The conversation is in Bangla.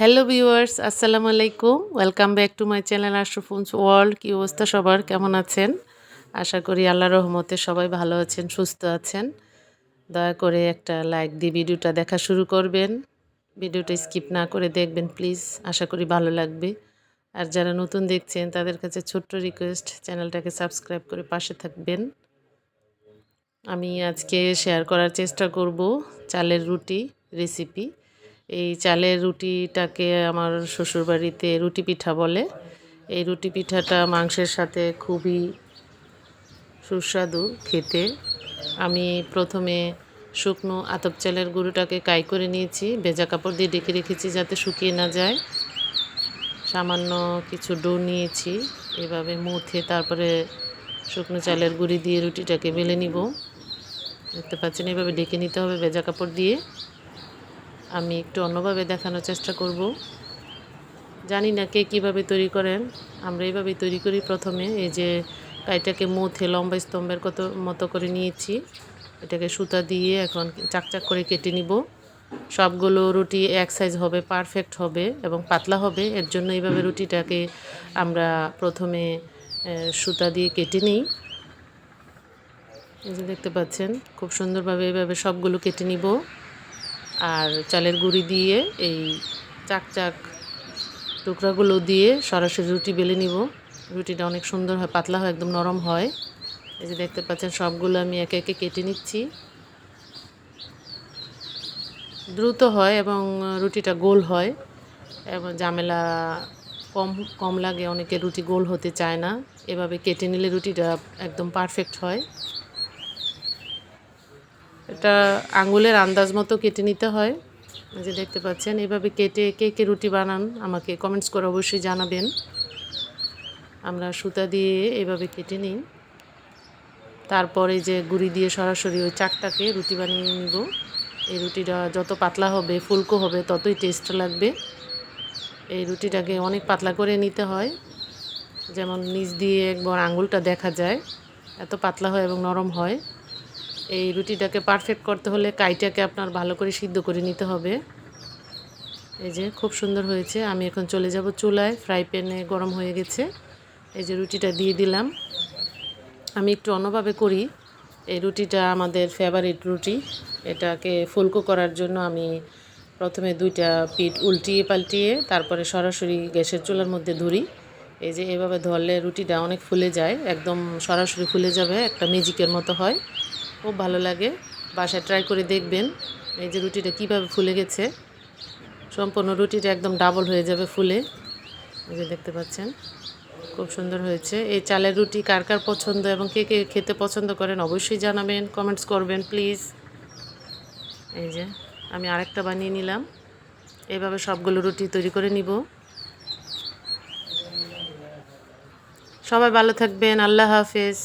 হ্যালো ভিউয়ার্স আসসালামু আলাইকুম welcome back to my channel Ashrafun's world কী অবস্থা সবার? কেমন আছেন? আশা করি আল্লাহ রহমতে সবাই ভালো আছেন, সুস্থ আছেন। দয়া করে একটা লাইক দিয়ে ভিডিওটা দেখা শুরু করবেন। ভিডিওটা স্কিপ না করে দেখবেন প্লিজ আশা করি ভালো লাগবে। আর যারা নতুন দেখছেন, তাদের কাছে ছোট্ট রিকোয়েস্ট চ্যানেলটাকে সাবস্ক্রাইব করে পাশে থাকবেন। আমি আজকে শেয়ার করার চেষ্টা করব চালের রুটি রেসিপি এই চালের রুটিটাকে আমার শ্বশুরবাড়িতে রুটি পিঠা বলে। এই রুটি পিঠাটা মাংসের সাথে খুবই সুস্বাদু খেতে। আমি প্রথমে শুকনো আতপ চালের গুঁড়োটাকে কাই করে নিয়েছি, ভেজা কাপড় দিয়ে ডেকে রেখেছি যাতে শুকিয়ে না যায়। সামান্য কিছু ডো নিয়েছি, এভাবে মুথে তারপরে শুকনো চালের গুঁড়ি দিয়ে রুটিটাকে বেলে নিব। দেখতে পাচ্ছেন, এভাবে ডেকে নিতে হবে ভেজা কাপড় দিয়ে। আমি একটু অন্যভাবে দেখানোর চেষ্টা করব। জানি না কে কীভাবে তৈরি করেন। আমরা এইভাবেই তৈরি করি প্রথমে। এই যে কাইটাকে মুথে লম্বা স্তম্ভের কত মতো করে নিয়েছি। এটাকে সুতা দিয়ে এখন চাকচাক করে কেটে নিব। সবগুলো রুটি এক সাইজ হবে পারফেক্ট হবে এবং পাতলা হবে। এর জন্য এইভাবে রুটিটাকে আমরা প্রথমে সুতা দিয়ে কেটে নিই। এই যে দেখতে পাচ্ছেন, খুব সুন্দরভাবে এইভাবে সবগুলো কেটে নিব। আর চালের গুঁড়ি দিয়ে এই চাক চাক টুকরাগুলো দিয়ে সরাসরি রুটি বেলে নিব। রুটিটা অনেক সুন্দর হয়, পাতলা হয়, একদম নরম হয়। এই যে দেখতে পাচ্ছেন, সবগুলো আমি একে একে কেটে নিচ্ছি। দ্রুত হয় এবং রুটিটা গোল হয়। এবং ঝামেলা কম কম লাগে, অনেকে রুটি গোল হতে চায় না। এভাবে কেটে নিলে রুটিটা একদম পারফেক্ট হয়। এটা আঙুলের আন্দাজ মতো কেটে নিতে হয়। যে দেখতে পাচ্ছেন, এভাবে কেটে কে কে রুটি বানান আমাকে কমেন্টস করে অবশ্যই জানাবেন। আমরা সুতা দিয়ে এভাবে কেটে নিই। তারপরে যে গুড়ি দিয়ে সরাসরি ওই চাকটাকে রুটি বানিয়ে নিব। এই রুটিটা যত পাতলা হবে, ফুলকো হবে, ততই টেস্ট লাগবে। এই রুটিটাকে অনেক পাতলা করে নিতে হয়। যেমন নিচ দিয়ে একবার আঙুলটা দেখা যায়, এত পাতলা হয় এবং নরম হয়। এই রুটিটাকে পারফেক্ট করতে হলে কাইটাকে আপনার ভালো করে সিদ্ধ করে নিতে হবে। এই যে খুব সুন্দর হয়েছে। আমি এখন চলে যাব চুলায়। ফ্রাই প্যানে গরম হয়ে গেছে। এই যে রুটিটা দিয়ে দিলাম। আমি একটু অন্যভাবে করি। এই রুটিটা আমাদের ফেভারিট রুটি। এটাকে ফুলকো করার জন্য আমি প্রথমে দুইটা পিঠ উল্টিয়ে পাল্টিয়ে তারপরে সরাসরি গ্যাসের চুলার মধ্যে ধরি। এই যে এভাবে ধরলে রুটিটা অনেক ফুলে যায়। একদম সরাসরি ফুলে যাবে। একটা ম্যাজিকের মতো হয়। খুব ভালো লাগে। বাসায় ট্রাই করে দেখবেন এই যে রুটিটা কীভাবে ফুলে গেছে। সম্পূর্ণ রুটিটা একদম ডাবল হয়ে যাবে ফুলে। এই যে দেখতে পাচ্ছেন, খুব সুন্দর হয়েছে। এই চালের রুটি কার কার পছন্দ এবং কে কে খেতে পছন্দ করেন অবশ্যই জানাবেন কমেন্টস করবেন প্লিজ এই যে আমি আরেকটা বানিয়ে নিলাম। এইভাবে সবগুলো রুটি তৈরি করে নিব। সবাই ভালো থাকবেন, আল্লাহ হাফেজ।